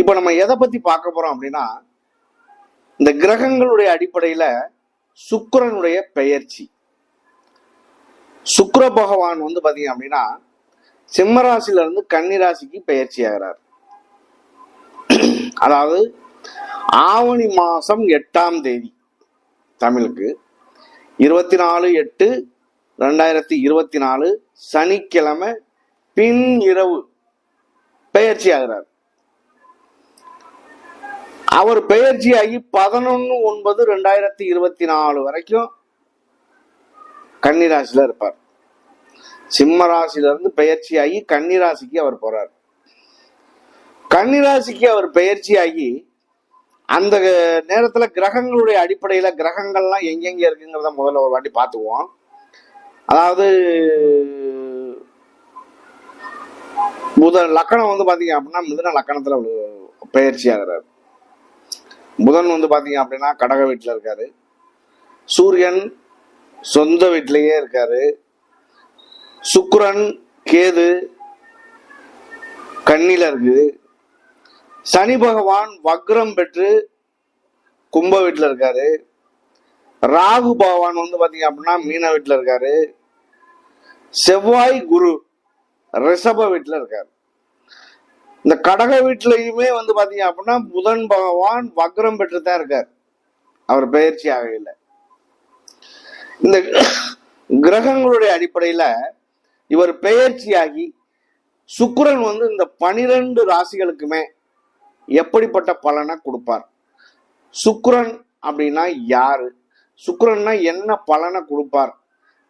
இப்போ நம்ம எதை பத்தி பார்க்க போறோம் அப்படின்னா இந்த கிரகங்களுடைய அடிப்படையில சுக்கரனுடைய பெயர்ச்சி. சுக்கர பகவான் வந்து பாத்தீங்க அப்படின்னா சிம்மராசில இருந்து கன்னிராசிக்கு பெயர்ச்சி ஆகிறார். அதாவது ஆவணி மாசம் எட்டாம் தேதி தமிழுக்கு. இருபத்தி நாலு எட்டு ரெண்டாயிரத்தி இருபத்தி நாலு சனிக்கிழமை பின் இரவு பெயர்ச்சி ஆகிறார். அவர் பெயர்ச்சியாகி பதினொன்னு ஒன்பது ரெண்டாயிரத்தி இருபத்தி நாலு வரைக்கும் கன்னிராசியில இருப்பார். சிம்ம ராசியில இருந்து பெயர்ச்சியாகி கன்னிராசிக்கு அவர் போறார். கன்னிராசிக்கு அவர் பெயர்ச்சியாகி அந்த நேரத்துல கிரகங்களுடைய அடிப்படையில கிரகங்கள்லாம் எங்கெங்க இருக்குங்கிறத முதல்ல ஒரு வாட்டி பார்த்துக்குவோம். அதாவது புத லக்கணம் வந்து பாத்தீங்க அப்படின்னா மிதுன லக்கணத்துல பெயர்ச்சி ஆகிறார் புதன் வந்து பார்த்தீங்க அப்படின்னா கடக வீட்டில் இருக்காரு. சூரியன் சொந்த வீட்டிலேயே இருக்காரு. சுக்கரன் கேது கண்ணில இருக்குது சனி பகவான் வக்ரம் பெற்று கும்ப வீட்டில் இருக்காரு. ராகு பகவான் வந்து பார்த்தீங்க அப்படின்னா மீன வீட்டில் இருக்காரு. செவ்வாய் குரு ரிஷப வீட்டில் இருக்காரு. இந்த கடக வீட்டிலையுமே வந்து பாத்தீங்க அப்படின்னா புதன் பகவான் வக்ரம் பெற்று தான் இருக்கார். அவர் பயிற்சி ஆகையில இந்த கிரகங்களுடைய அடிப்படையில இவர் பெயர்ச்சியாகி சுக்கரன் வந்து இந்த பனிரெண்டு ராசிகளுக்குமே எப்படிப்பட்ட பலனை கொடுப்பார்? சுக்கிரன் அப்படின்னா யாரு? சுக்கரன்னா என்ன பலனை கொடுப்பார்?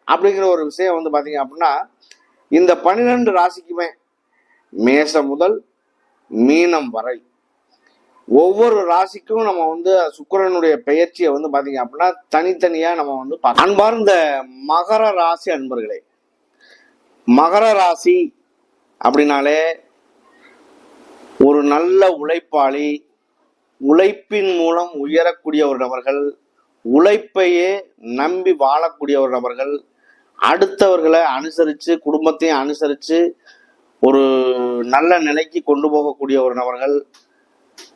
அப்படிங்கிற ஒரு விஷயம் வந்து பாத்தீங்க அப்படின்னா இந்த பனிரெண்டு ராசிக்குமே மேச முதல் மீனம் வரை. ஒவ்வொரு ராசிக்கும் நம்ம வந்து சுக்கிரனுடைய பெயர்ச்சியை வந்து பாத்தீங்க அப்படின்னா தனித்தனியா நம்ம வந்து அன்பார்ந்த மகர ராசி அன்பர்களே மகர ராசி அப்படின்னாலே ஒரு நல்ல உழைப்பாளி உழைப்பின் மூலம் உயரக்கூடிய ஒரு நபர்கள் உழைப்பையே நம்பி வாழக்கூடிய ஒரு நபர்கள் அடுத்தவர்களை அனுசரித்து குடும்பத்தையும் அனுசரித்து ஒரு நல்ல நிலைக்கு கொண்டு போகக்கூடிய ஒரு நபர்கள்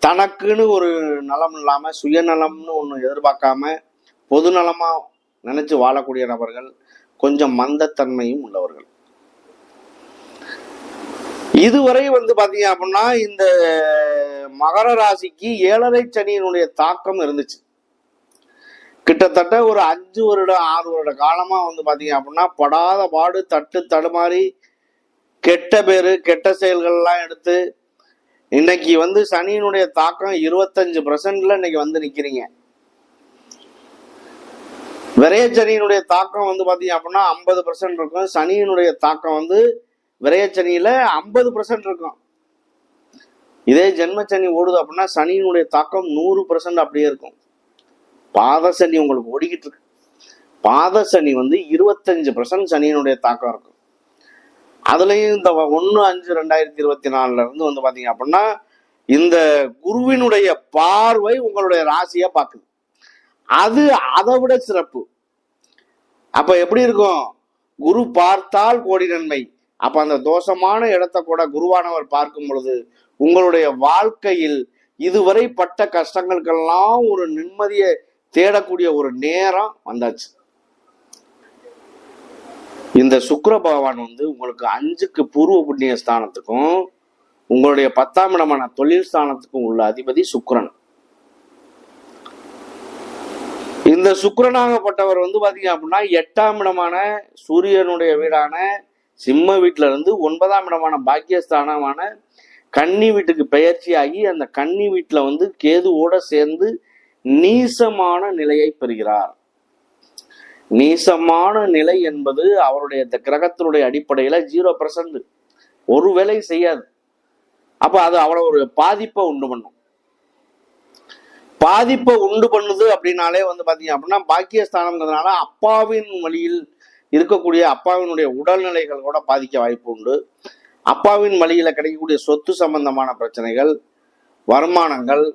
தனக்குன்னு ஒரு நலம் இல்லாம சுயநலம்னு ஒன்று எதிர்பார்க்காம பொது நலமாக நினைச்சு வாழக்கூடிய நபர்கள் கொஞ்சம் மந்தத்தன்மையும் உள்ளவர்கள். இதுவரை வந்து பாத்தீங்க அப்படின்னா இந்த மகர ராசிக்கு ஏழரை சனியினுடைய தாக்கம் இருந்துச்சு. கிட்டத்தட்ட ஒரு அஞ்சு வருடம் ஆறு வருட காலமா வந்து பாத்தீங்க அப்படின்னா படாத பாடு தட்டு தடுமாறி கெட்ட பேரு கெட்ட செயல்கள்லாம் எடுத்து இன்னைக்கு வந்து சனியினுடைய தாக்கம் இருபத்தஞ்சு பர்சன்ட்ல இன்னைக்கு வந்து நிக்கிறீங்க. விரையச்சனியினுடைய தாக்கம் வந்து பாத்தீங்க அப்படின்னா ஐம்பது பர்சன்ட் இருக்கும். சனியினுடைய தாக்கம் வந்து விரையச்சனியில ஐம்பது பர்சன்ட் இருக்கும். இதே ஜென்ம சனி ஓடுது அப்படின்னா சனியினுடைய தாக்கம் நூறு பர்சன்ட் அப்படியே இருக்கும். பாத சனி உங்களுக்கு ஓடிக்கிட்டு இருக்கு. பாத சனி வந்து இருபத்தஞ்சு பர்சன்ட் சனியினுடைய தாக்கம் இருக்கும். அதுலேயும் இந்த ஒன்று அஞ்சு ரெண்டாயிரத்தி இருபத்தி நாலுல இருந்து வந்து பார்த்தீங்க அப்படின்னா இந்த குருவினுடைய பார்வை உங்களுடைய ராசியை பார்க்குது. அது அதை விட சிறப்பு. அப்போ எப்படி இருக்கும்? குரு பார்த்தால் கோடி நன்மை. அப்போ அந்த தோஷமான இடத்த கூட குருவானவர் பார்க்கும் பொழுது உங்களுடைய வாழ்க்கையில் இதுவரை பட்ட கஷ்டங்களுக்கெல்லாம் ஒரு நிம்மதியை தேடக்கூடிய ஒரு நேரம் வந்தாச்சு. இந்த சுக்கர பகவான் வந்து உங்களுக்கு அஞ்சுக்கு பூர்வ புண்ணிய ஸ்தானத்துக்கும் உங்களுடைய பத்தாம் இடமான தொழில் ஸ்தானத்துக்கும் உள்ள அதிபதி சுக்கரன். இந்த சுக்கரனாகப்பட்டவர் வந்து பாத்தீங்க அப்படின்னா எட்டாம் இடமான சூரியனுடைய வீடான சிம்ம வீட்டுல இருந்து ஒன்பதாம் இடமான பாக்கியஸ்தானமான கன்னி வீட்டுக்கு பெயர்ச்சியாகி அந்த கன்னி வீட்டுல வந்து கேதுவோட சேர்ந்து நீசமான நிலையை பெறுகிறார். நீசமான நிலை என்பது அவருடைய இந்த கிரகத்தினுடைய அடிப்படையில ஜீரோ பர்சன்ட் ஒரு வேலை செய்யாது. அப்ப அது அவரை ஒரு பாதிப்பை உண்டு பண்ணும். பாதிப்பை உண்டு பண்ணுது அப்படின்னாலே வந்து பாத்தீங்க அப்படின்னா பாக்கியஸ்தானம்ங்கிறதுனால அப்பாவின் வழியில் இருக்கக்கூடிய அப்பாவினுடைய உடல்நிலைகள் கூட பாதிக்க வாய்ப்பு உண்டு. அப்பாவின் வழியில கிடைக்கக்கூடிய சொத்து சம்பந்தமான பிரச்சனைகள் வருமானங்கள்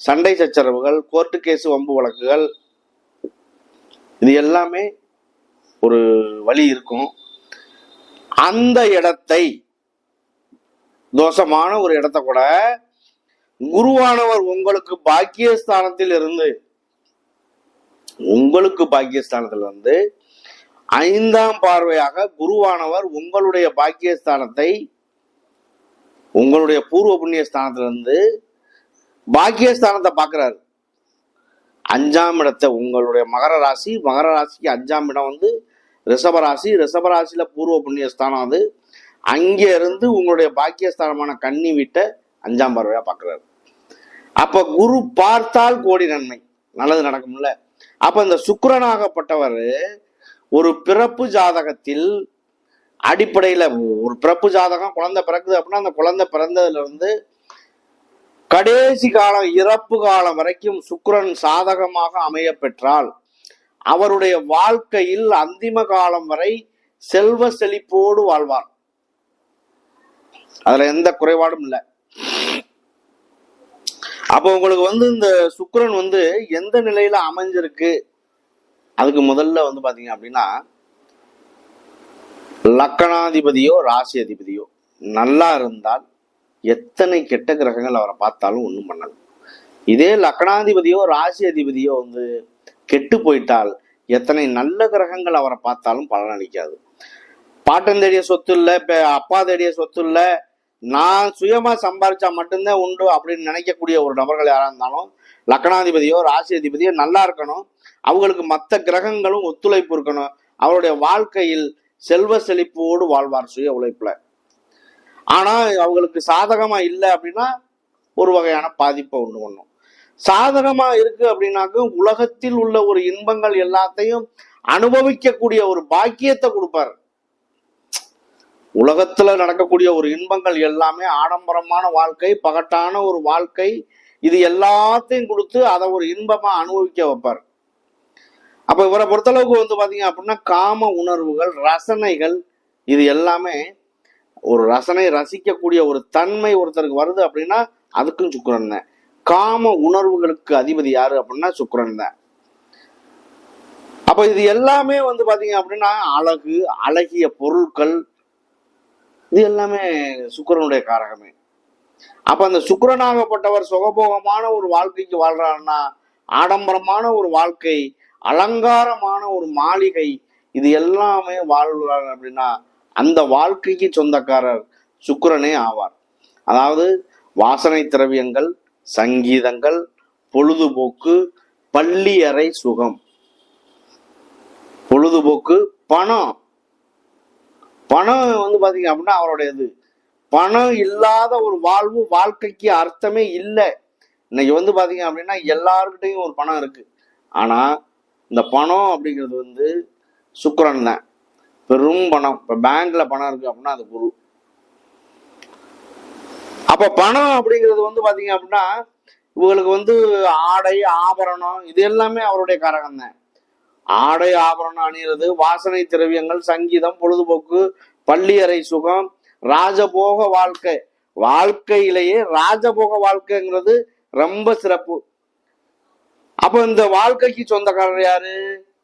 சண்டை சச்சரவுகள் கோர்ட்டு கேஸ் வம்பு வழக்குகள் இது எல்லாமே ஒரு வழி இருக்கும். அந்த இடத்தை தோஷமான ஒரு இடத்த கூட குருவானவர் உங்களுக்கு பாக்கியஸ்தானத்தில் இருந்து உங்களுக்கு பாக்கியஸ்தானத்தில் இருந்து ஐந்தாம் பார்வையாக குருவானவர் உங்களுடைய பாக்கியஸ்தானத்தை உங்களுடைய பூர்வ புண்ணிய ஸ்தானத்திலிருந்து பாக்கியஸ்தானத்தை பார்க்கிறாரு. அஞ்சாம் இடத்தை உங்களுடைய மகர ராசி மகர ராசிக்கு அஞ்சாம் இடம் வந்து ரிஷபராசி ரிஷபராசியில் பூர்வ புண்ணிய ஸ்தானம் அது. அங்கே இருந்து உங்களுடைய பாக்கியஸ்தானமான கன்னி வீட்டை அஞ்சாம் பார்வையாக பார்க்குறாரு. அப்போ குரு பார்த்தால் கோடி நன்மை. நல்லது நடக்கும்ல. அப்போ இந்த சுக்கரனாகப்பட்டவர் ஒரு பிறப்பு ஜாதகத்தில் அடிப்படையில் ஒரு பிறப்பு ஜாதகம் குழந்தை பிறக்குது அப்படின்னா அந்த குழந்தை பிறந்ததுலேருந்து கடைசி காலம் இறப்பு காலம் வரைக்கும் சுக்கரன் சாதகமாக அமைய பெற்றால் அவருடைய வாழ்க்கையில் அந்திம காலம் வரை செல்வ செழிப்போடு வாழ்வார். அதுல எந்த குறைபாடும் இல்லை. அப்போ உங்களுக்கு வந்து இந்த சுக்கரன் வந்து எந்த நிலையில அமைஞ்சிருக்கு? அதுக்கு முதல்ல வந்து பாத்தீங்க அப்படின்னா லக்கணாதிபதியோ ராசி அதிபதியோ நல்லா இருந்தால் எத்தனை கெட்ட கிரகங்கள் அவரை பார்த்தாலும் ஒன்றும் பண்ணலை. இதே லக்கணாதிபதியோ ராசி அதிபதியோ வந்து கெட்டு போயிட்டால் எத்தனை நல்ல கிரகங்கள் அவரை பார்த்தாலும் பலனளிக்காது. பாட்டன் தேடிய சொத்து இல்லை இப்போ அப்பா தேடிய சொத்து இல்லை நான் சுயமாக சம்பாரிச்சா மட்டும்தான் உண்டு அப்படின்னு நினைக்கக்கூடிய ஒரு நபர்கள் யாராக இருந்தாலும் லக்கணாதிபதியோ ராசி அதிபதியோ நல்லா இருக்கணும். அவங்களுக்கு மற்ற கிரகங்களும் ஒத்துழைப்பு இருக்கணும். அவருடைய வாழ்க்கையில் செல்வ செழிப்போடு வாழ்வார் சுய உழைப்பில். ஆனா அவங்களுக்கு சாதகமா இல்லை அப்படின்னா ஒரு வகையான பாதிப்பை ஒன்று பண்ணும். சாதகமா இருக்கு அப்படின்னாக்க உலகத்தில் உள்ள ஒரு இன்பங்கள் எல்லாத்தையும் அனுபவிக்கக்கூடிய ஒரு பாக்கியத்தை கொடுப்பார். உலகத்துல நடக்கக்கூடிய ஒரு இன்பங்கள் எல்லாமே ஆடம்பரமான வாழ்க்கை பகட்டான ஒரு வாழ்க்கை இது எல்லாத்தையும் கொடுத்து அதை ஒரு இன்பமா அனுபவிக்க வைப்பார். அப்ப இவரை பொறுத்தளவுக்கு வந்து பாத்தீங்க அப்படின்னா காம உணர்வுகள் ரசனைகள் இது எல்லாமே ஒரு ரசனை ரசிக்கக்கூடிய ஒரு தன்மை ஒருத்தருக்கு வருது அப்படின்னா அதுக்கும் சுக்கரன் தான். காம உணர்வுகளுக்கு அதிபதி யாரு அப்படின்னா சுக்கிரன் தான். அப்ப இது எல்லாமே வந்து பாத்தீங்க அப்படின்னா அழகு அழகிய பொருட்கள் இது எல்லாமே சுக்கரனுடைய காரகமே. அப்ப அந்த சுக்கரனாகப்பட்டவர் சுகபோகமான ஒரு வாழ்க்கைக்கு வாழ்றாருன்னா ஆடம்பரமான ஒரு வாழ்க்கை அலங்காரமான ஒரு மாளிகை இது எல்லாமே வாழ்வார் அப்படின்னா அந்த வாழ்க்கைக்கு சொந்தக்காரர் சுக்கரனே ஆவார். அதாவது வாசனை திரவியங்கள் சங்கீதங்கள் பொழுதுபோக்கு பள்ளி அறை சுகம். பொழுதுபோக்கு பணம். பணம் வந்து பாத்தீங்க அப்படின்னா அவருடையது. பணம் இல்லாத ஒரு வாழ்வு வாழ்க்கைக்கு அர்த்தமே இல்லை. இன்னைக்கு வந்து பாத்தீங்க அப்படின்னா எல்லாருக்கிட்டையும் ஒரு பணம் இருக்கு. ஆனா இந்த பணம் அப்படிங்கிறது வந்து சுக்கரன் தான். பெரும் பணம். இப்ப பேங்க்ல பணம் இருக்கு அப்படின்னா அது குரு. அப்ப பணம் அப்படிங்கிறது வந்து பாத்தீங்க அப்படின்னா இவங்களுக்கு வந்து ஆடை ஆபரணம் இது எல்லாமே அவருடைய காரகம் தான். ஆடை ஆபரணம் அணிகிறது வாசனை திரவியங்கள் சங்கீதம் பொழுதுபோக்கு பள்ளியறை சுகம் ராஜபோக வாழ்க்கை. வாழ்க்கையிலேயே ராஜபோக வாழ்க்கைங்கிறது ரொம்ப சிறப்பு. அப்ப இந்த வாழ்க்கைக்கு சொந்தக்காரர் யாரு?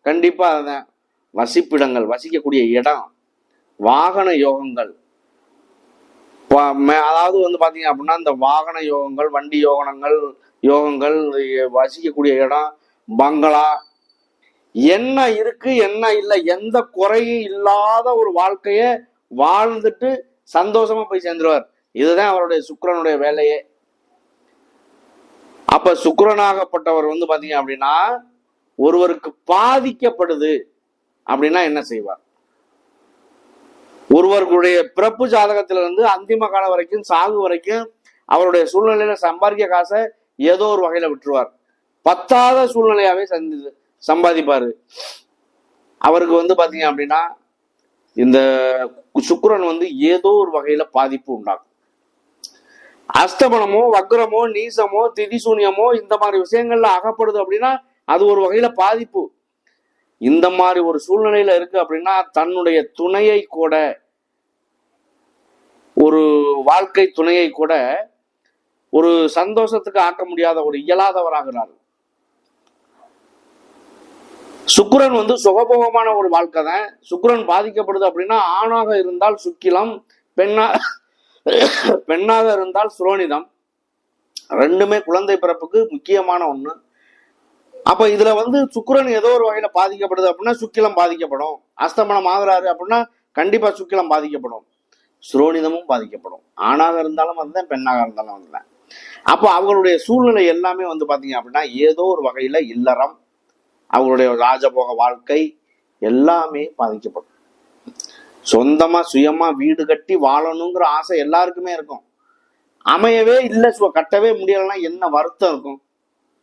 கண்டிப்பா அதுதான் வசிப்பிடங்கள் வசிக்கக்கூடிய இடம் வாகன யோகங்கள். அதாவது வந்து பார்த்தீங்க அப்படின்னா இந்த வாகன யோகங்கள் வண்டி யோகனங்கள் யோகங்கள் வசிக்கக்கூடிய இடம் பங்களா. என்ன இருக்கு என்ன இல்லை எந்த குறையும் இல்லாத ஒரு வாழ்க்கைய வாழ்ந்துட்டு சந்தோஷமா போய் சேர்ந்துருவார். இதுதான் அவருடைய சுக்கரனுடைய வேலையே. அப்ப சுக்கரனாகப்பட்டவர் வந்து பாத்தீங்க அப்படின்னா ஒருவருக்கு பாதிக்கப்படுது. அப்படின்னா என்ன செய்வார்? ஒருவர்களுடைய பிறப்பு ஜாதகத்திலிருந்து அந்திம காலம் வரைக்கும் சாகு வரைக்கும் அவருடைய சூழ்நிலையில சம்பாதிக்க காசை ஏதோ ஒரு வகையில விட்டுருவார். பத்தாத சூழ்நிலையாவே சந்தி சம்பாதிப்பாரு. அவருக்கு வந்து பாத்தீங்க அப்படின்னா இந்த சுக்கரன் வந்து ஏதோ ஒரு வகையில பாதிப்பு உண்டாகும் அஸ்தமனமோ வக்ரமோ நீசமோ திதிசூன்யமோ இந்த மாதிரி விஷயங்கள்ல அகப்படுது அப்படின்னா அது ஒரு வகையில பாதிப்பு. இந்த மாதிரி ஒரு சூழ்நிலையில இருக்கு அப்படின்னா தன்னுடைய துணையை கூட ஒரு வாழ்க்கை துணையை கூட ஒரு சந்தோஷத்துக்கு ஆக்க முடியாத ஒரு இயலாதவராகிறார் சுக்கரன் வந்து சுகபோகமான ஒரு வாழ்க்கை தான். சுக்கரன் பாதிக்கப்படுது அப்படின்னா ஆணாக இருந்தால் சுக்கிலம் பெண்ணா பெண்ணாக இருந்தால் சுரோனிதம். ரெண்டுமே குழந்தை பிறப்புக்கு முக்கியமான ஒன்று அப்ப இதுல வந்து சுக்கிரன் ஏதோ ஒரு வகையில பாதிக்கப்படுது அப்படின்னா சுக்கிலம் பாதிக்கப்படும். அஸ்தமனம் ஆகுறாரு அப்படின்னா கண்டிப்பா சுக்கிலம் பாதிக்கப்படும். சுரோனிதமும் பாதிக்கப்படும். ஆணாக இருந்தாலும் அதுதான் பெண்ணாக இருந்தாலும் அதுதான் அப்போ அவங்களுடைய சூழ்நிலை எல்லாமே வந்து பாத்தீங்க அப்படின்னா ஏதோ ஒரு வகையில இல்லறம் அவங்களுடைய ராஜபோக வாழ்க்கை எல்லாமே பாதிக்கப்படும். சொந்தமா சுயமா வீடு கட்டி வாழணுங்கிற ஆசை எல்லாருக்குமே இருக்கும். அமையவே இல்லை கட்டவே முடியலைன்னா என்ன வருத்தம் இருக்கும்?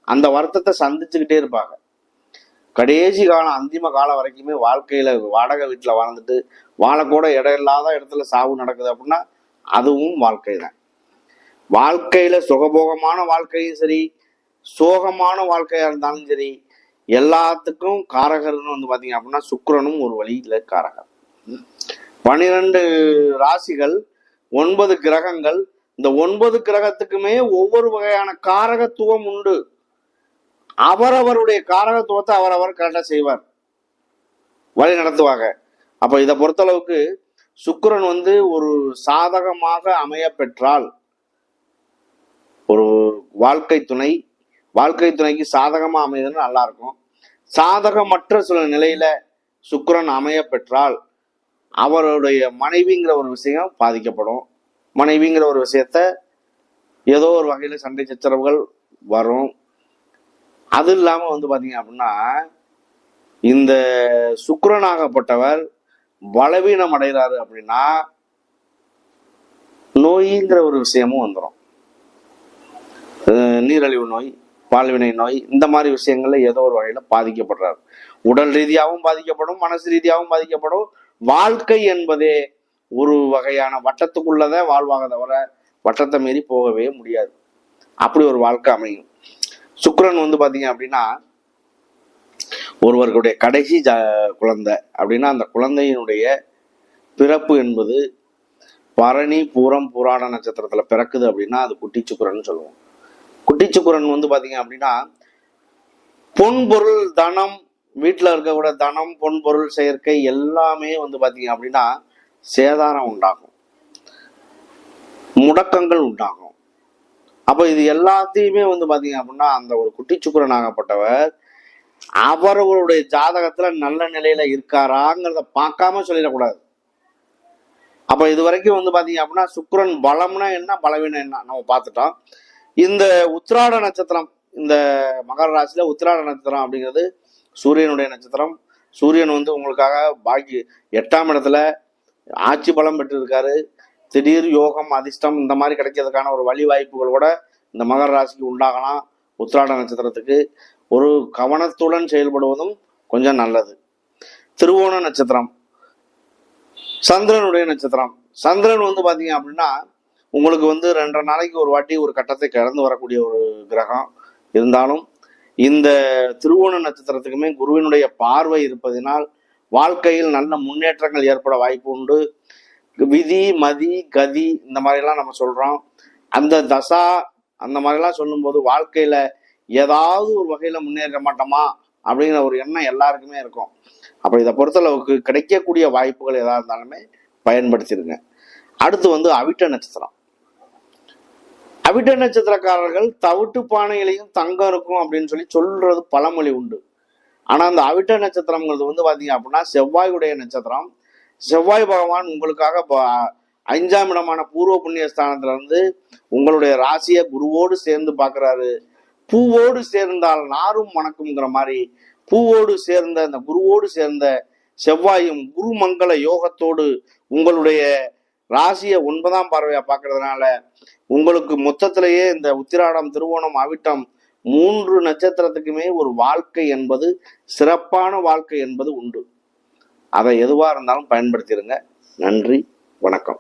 அந்த வருத்தத்தை சந்திச்சுக்கிட்டே இருப்பாங்க. கடைசி காலம் அந்திம காலம் வரைக்குமே வாழ்க்கையில வாடகை வீட்டில் வாழ்ந்துட்டு வாழக்கூட இடம் இல்லாத இடத்துல சாவு நடக்குது அப்படின்னா அதுவும் வாழ்க்கை தான் வாழ்க்கையில சுகபோகமான வாழ்க்கையும் சரி சோகமான வாழ்க்கையா இருந்தாலும் சரி எல்லாத்துக்கும் காரகர்னு வந்து பாத்தீங்க அப்படின்னா சுக்கரனும் ஒரு வழியில காரகர். பனிரெண்டு ராசிகள் ஒன்பது கிரகங்கள் இந்த ஒன்பது கிரகத்துக்குமே ஒவ்வொரு வகையான காரகத்துவம் உண்டு. அவரவருடைய காரகத்துவத்தை அவரவர் கரெக்டாக செய்வார். வழி நடத்துவாங்க. அப்போ இதை பொறுத்தளவுக்கு சுக்கரன் வந்து ஒரு சாதகமாக அமைய பெற்றால் ஒரு வாழ்க்கை துணை வாழ்க்கை துணைக்கு சாதகமாக அமையுதுன்னு நல்லா இருக்கும் சாதகமற்ற சில நிலையில சுக்கரன் அமைய பெற்றால் அவருடைய மனைவிங்கிற ஒரு விஷயம் பாதிக்கப்படும். மனைவிங்கிற ஒரு விஷயத்த ஏதோ ஒரு வகையில் சண்டை சச்சரவுகள் வரும். அது இல்லாம வந்து பாத்தீங்க அப்படின்னா இந்த சுக்கரனாகப்பட்டவர் பலவீனம் அடைகிறாரு அப்படின்னா நோய்ங்கிற ஒரு விஷயமும் வந்துடும் நீரழிவு நோய் பால்வினை நோய் இந்த மாதிரி விஷயங்கள்ல ஏதோ ஒரு வகையில பாதிக்கப்படுறாரு. உடல் ரீதியாகவும் பாதிக்கப்படும் மனசு ரீதியாகவும் பாதிக்கப்படும். வாழ்க்கை என்பதே ஒரு வகையான வட்டத்துக்குள்ளதான் வாழ்வாக தவிர வட்டத்தை மீறி போகவே முடியாது. அப்படி ஒரு வாழ்க்கை அமையும். சுக்கிரன் வந்து பார்த்தீங்க அப்படின்னா ஒருவர்களுடைய கடைசி ஜ குழந்தை. அப்படின்னா அந்த குழந்தையினுடைய பிறப்பு என்பது பரணி பூரம் புராட நட்சத்திரத்தில் பிறக்குது அப்படின்னா அது குட்டி சொல்லுவோம். குட்டிச்சுக்குரன் வந்து பார்த்தீங்க அப்படின்னா பொன் பொருள் தனம் வீட்டில் இருக்கக்கூட தனம் பொன் பொருள் செயற்கை எல்லாமே வந்து பார்த்தீங்க அப்படின்னா சேதாரம் உண்டாகும். முடக்கங்கள் உண்டாகும். அப்போ இது எல்லாத்தையுமே வந்து பார்த்தீங்க அப்படின்னா அந்த ஒரு குட்டி சுக்கிரன் ஆகப்பட்டவர் அவர்களுடைய ஜாதகத்துல நல்ல நிலையில இருக்காராங்கிறத பார்க்காம சொல்லிடக்கூடாது. அப்ப இது வரைக்கும் வந்து பாத்தீங்க அப்படின்னா சுக்கிரன் பலம்னா என்ன பலவீனம் என்ன நம்ம பார்த்துட்டோம். இந்த உத்திராட நட்சத்திரம் இந்த மகர ராசியில உத்திராட நட்சத்திரம் அப்படிங்கிறது சூரியனுடைய நட்சத்திரம். சூரியன் வந்து உங்களுக்காக பாக்கி எட்டாம் இடத்துல ஆட்சி பலம் பெற்றிருக்காரு. திடீர் யோகம் அதிர்ஷ்டம் இந்த மாதிரி கிடைக்கிறதுக்கான ஒரு வழி வாய்ப்புகள் கூட இந்த மகர ராசிக்கு உண்டாகலாம். உத்திராட நட்சத்திரத்துக்கு ஒரு கவனத்துடன் செயல்படுவதும் கொஞ்சம் நல்லது. திருவோண நட்சத்திரம் சந்திரனுடைய நட்சத்திரம். சந்திரன் வந்து பார்த்தீங்க அப்படின்னா உங்களுக்கு வந்து ரெண்டரை நாளைக்கு ஒரு வாட்டி ஒரு கட்டத்தை கடந்து வரக்கூடிய ஒரு கிரகம் இருந்தாலும் இந்த திருவோண நட்சத்திரத்துக்குமே குருவினுடைய பார்வை இருப்பதினால் வாழ்க்கையில் நல்ல முன்னேற்றங்கள் ஏற்பட வாய்ப்பு உண்டு. விதி மதி கதி இந்த மாதிரிலாம் நம்ம சொல்றோம். அந்த தசா அந்த மாதிரிலாம் சொல்லும்போது வாழ்க்கையில ஏதாவது ஒரு வகையில முன்னேற மாட்டோமா? அப்படிங்கிற ஒரு எண்ணம் எல்லாருக்குமே இருக்கும். அப்போ இதை பொறுத்தளவுக்கு கிடைக்கக்கூடிய வாய்ப்புகள் எதா இருந்தாலுமே பயன்படுத்திடுங்க. அடுத்து வந்து அவிட்ட நட்சத்திரம். அவிட்ட நட்சத்திரக்காரர்கள் தவிட்டு பானையிலையும் தங்கம் இருக்கும் அப்படின்னு சொல்லி சொல்றது பழமொழி உண்டு. ஆனா அந்த அவிட்ட நட்சத்திரம்ங்கிறது வந்து பாத்தீங்க அப்படின்னா செவ்வாயுடைய நட்சத்திரம். செவ்வாய் பகவான் உங்களுக்காக அஞ்சாம் இடமான பூர்வ புண்ணிய ஸ்தானத்துல இருந்து உங்களுடைய ராசியை குருவோடு சேர்ந்து பார்க்குறாரு பூவோடு சேர்ந்தால் நாரும் வணக்கம்ங்கிற மாதிரி பூவோடு சேர்ந்த அந்த குருவோடு சேர்ந்த செவ்வாயும் குரு மங்கள யோகத்தோடு உங்களுடைய ராசியை ஒன்பதாம் பார்வையா பார்க்கறதுனால உங்களுக்கு மொத்தத்திலேயே இந்த உத்திராடம் திருவோணம் அவிட்டம் மூன்று நட்சத்திரத்துக்குமே ஒரு வாழ்க்கை என்பது சிறப்பான வாழ்க்கை என்பது உண்டு. அதை எதுவாக இருந்தாலும் பயன்படுத்திடுங்க நன்றி வணக்கம்.